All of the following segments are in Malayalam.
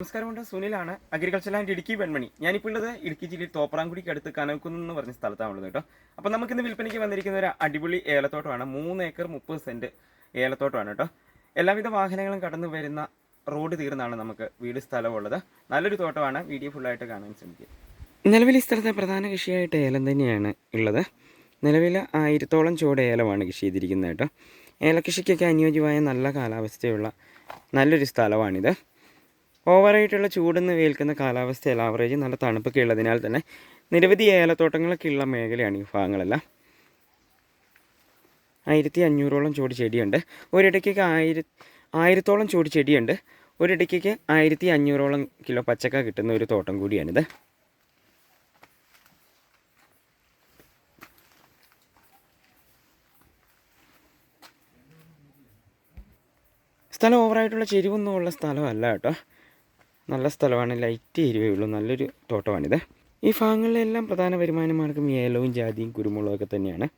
നമസ്കാരമുണ്ട് സുനിലാണ് അഗ്രികൾച്ചർ ആൻഡ് ഇടുക്കി വെൺമണി. ഞാനിപ്പോൾ ഉള്ളത് ഇടുക്കി ജില്ലയിൽ തോപ്രാംകുടിക്ക് അടുത്ത് കനവക്കുന്ന് എന്ന് പറഞ്ഞ സ്ഥലത്താണ് ഉള്ളത് കേട്ടോ. അപ്പോൾ നമുക്കിന്ന് വിൽപ്പനയ്ക്ക് വന്നിരിക്കുന്ന ഒരു അടിപൊളി ഏലത്തോട്ടമാണ്. മൂന്ന് ഏക്കർ മുപ്പത് സെന്റ് ഏലത്തോട്ടമാണ് കേട്ടോ. എല്ലാവിധ വാഹനങ്ങളും കടന്നു വരുന്ന റോഡ് തീർന്നാണ് നമുക്ക് വീട് സ്ഥലമുള്ളത് നല്ലൊരു തോട്ടമാണ്. വീഡിയോ ഫുള്ളായിട്ട് കാണാൻ ശ്രമിക്കുക. നിലവിൽ ഈ സ്ഥലത്തെ പ്രധാന കൃഷിയായിട്ട് ഏലം തന്നെയാണ് ഉള്ളത്. നിലവിൽ ആയിരത്തോളം ചുവട് ഏലമാണ് കൃഷി ചെയ്തിരിക്കുന്നത് കേട്ടോ. ഏലകൃഷിക്കൊക്കെ അനുയോജ്യമായ നല്ല കാലാവസ്ഥയുള്ള നല്ലൊരു സ്ഥലമാണിത്. ഓവറായിട്ടുള്ള ചൂടെന്ന് വേൽക്കുന്ന കാലാവസ്ഥയല്ല ആവറേജ് നല്ല തണുപ്പൊക്കെ ഉള്ളതിനാൽ തന്നെ നിരവധി ഏലത്തോട്ടങ്ങളൊക്കെ ഉള്ള മേഖലയാണ് ഈ ഭാഗങ്ങളെല്ലാം. ആയിരത്തി അഞ്ഞൂറോളം ചൂട് ചെടിയുണ്ട്. ഒരിടയ്ക്കൊക്കെ ആയിര ആയിരത്തോളം ചൂട് ചെടിയുണ്ട്. ഒരിടയ്ക്കൊക്കെ ആയിരത്തി അഞ്ഞൂറോളം കിലോ പച്ചക്ക കിട്ടുന്ന ഒരു തോട്ടം കൂടിയാണിത്. സ്ഥലം ഓവറായിട്ടുള്ള ചെരിവൊന്നും ഉള്ള സ്ഥലമല്ല കേട്ടോ. നല്ല സ്ഥലമാണ്. ലൈറ്റ് ഏരിയയുള്ളൂ നല്ലൊരു തോട്ടമാണിത്. ഈ ഭാഗങ്ങളിലെല്ലാം പ്രധാന വരുമാന മാർഗം ഏലവും ജാതിയും കുരുമുളകും ഒക്കെ തന്നെയാണ്.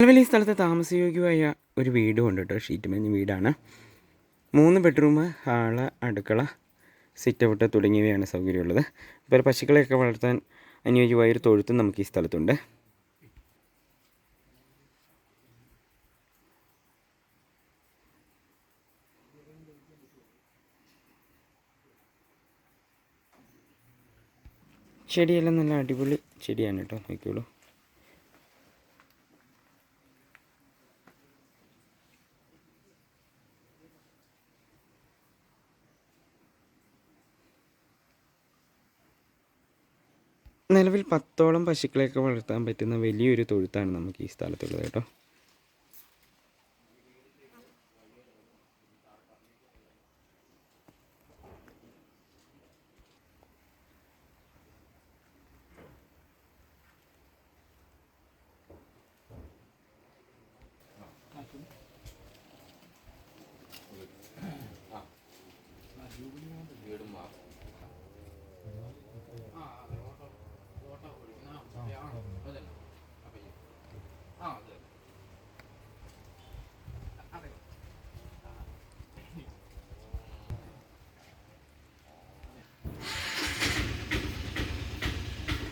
നിലവിൽ ഈ സ്ഥലത്ത് താമസയോഗ്യമായ ഒരു വീടും ഉണ്ട് കേട്ടോ. ഷീറ്റ് മേഞ്ഞ വീടാണ്. മൂന്ന് ബെഡ്റൂം ഹാൾ അടുക്കള സിറ്റ് ഔട്ട് തുടങ്ങിയവയാണ് സൗകര്യമുള്ളത്. ഇപ്പോൾ പശുക്കളെയൊക്കെ വളർത്താൻ അനുയോജ്യമായ ഒരു തൊഴുത്തും നമുക്ക് ഈ സ്ഥലത്തുണ്ട്. ചെടിയെല്ലാം നല്ല അടിപൊളി ചെടിയാണ് കേട്ടോ. നോക്കിയോളൂ നിലവിൽ പത്തോളം പശുക്കളെയൊക്കെ വളർത്താൻ പറ്റുന്ന വലിയൊരു തൊഴുത്താണ് നമുക്ക് ഈ സ്ഥലത്തുള്ളത് കേട്ടോ.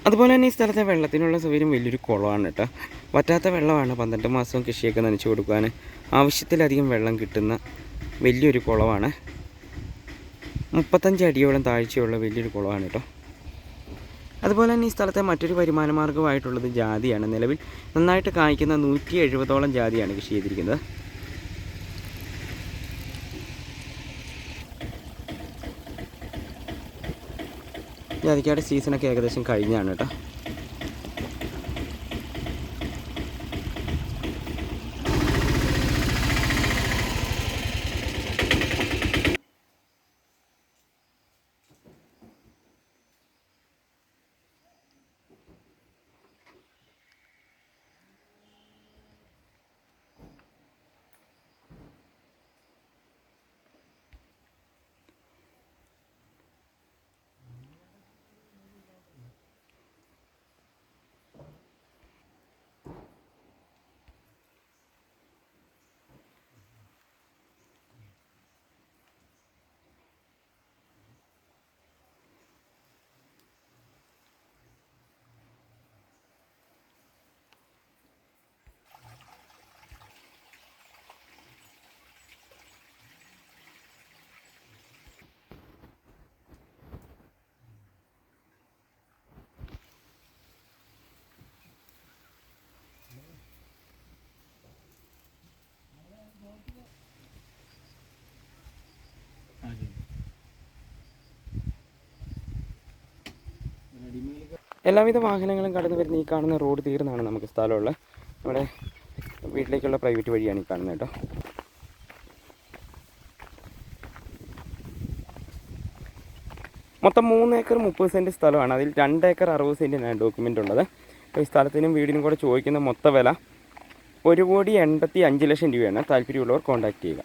അതുപോലെ തന്നെ ഈ സ്ഥലത്തെ വെള്ളത്തിനുള്ള സൗകര്യം വലിയൊരു കുളമാണ് കേട്ടോ. വറ്റാത്ത വെള്ളമാണ് പന്ത്രണ്ട് മാസവും കൃഷിയൊക്കെ നനച്ചു കൊടുക്കാൻ ആവശ്യത്തിലധികം വെള്ളം കിട്ടുന്ന വലിയൊരു കുളമാണ്. മുപ്പത്തഞ്ച് അടിയോളം താഴ്ചയുള്ള വലിയൊരു കുളമാണ് കേട്ടോ. അതുപോലെ തന്നെ ഈ സ്ഥലത്തെ മറ്റൊരു വരുമാന മാർഗമായിട്ടുള്ളത് ജാതിയാണ്. നിലവിൽ നന്നായിട്ട് കായ്ക്കുന്ന നൂറ്റി എഴുപതോളം ജാതിയാണ് കൃഷി ചെയ്തിരിക്കുന്നത്. ജാതിക്കയുടെ സീസണൊക്കെ ഏകദേശം കഴിഞ്ഞാണ് കേട്ടോ. എല്ലാവിധ വാഹനങ്ങളും കടന്നു വരുന്ന ഈ കാണുന്ന റോഡ് തീർന്നാണ് നമുക്ക് സ്ഥലമുള്ളത്. നമ്മുടെ വീട്ടിലേക്കുള്ള പ്രൈവറ്റ് വഴിയാണ് ഈ കാണുന്നത് കേട്ടോ. മൊത്തം മൂന്ന് ഏക്കർ മുപ്പത് സെന്റ് സ്ഥലമാണ്. അതിൽ രണ്ട് ഏക്കർ അറുപത് സെന്റിനാണ് ഡോക്യുമെന്റ് ഉള്ളത്. അപ്പോൾ ഈ സ്ഥലത്തിനും വീടിനും കൂടെ ചോദിക്കുന്ന മൊത്ത വില ഒരു കോടി എൺപത്തി അഞ്ച് ലക്ഷം രൂപയാണ്. താല്പര്യമുള്ളവർ കോൺടാക്ട് ചെയ്യുക.